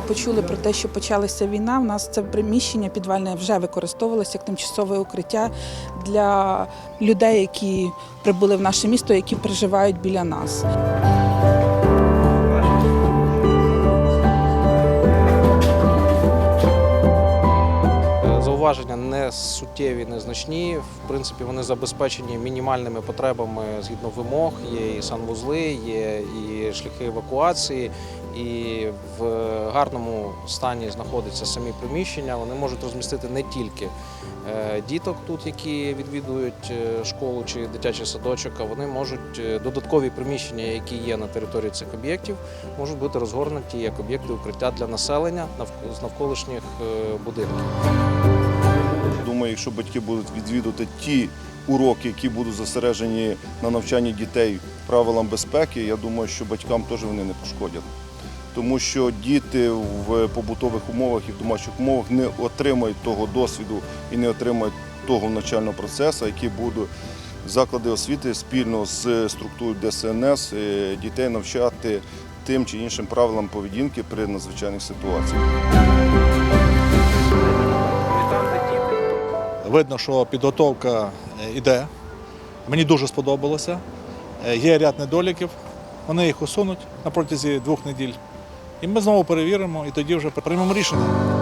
почули про те, що почалася війна, в нас це приміщення підвальне вже використовувалося як тимчасове укриття для людей, які прибули в наше місто, які проживають біля нас. Зауваження не суттєві, незначні. В принципі, вони забезпечені мінімальними потребами згідно вимог. Є і санвузли, є і шляхи евакуації, і в гарному стані знаходяться самі приміщення. Вони можуть розмістити не тільки е, діток тут, які відвідують е, школу чи дитячий садочок, а вони можуть е, додаткові приміщення, які є на території цих об'єктів, можуть бути розгорнуті як об'єкти укриття для населення з навколишніх будинків. Думаю, якщо батьки будуть відвідувати ті уроки, які будуть зосереджені на навчанні дітей правилам безпеки, я думаю, що батькам теж вони не пошкодять. Тому що діти в побутових умовах і в домашніх умовах не отримають того досвіду і не отримають того навчального процесу, який буде заклади освіти спільно з структурою ДСНС е, дітей навчати тим чи іншим правилам поведінки при надзвичайних ситуаціях. Видно, що підготовка йде. Мені дуже сподобалося. Е, Є ряд недоліків. Вони їх усунуть на протязі двох неділь. І ми знову перевіримо і тоді вже приймемо рішення.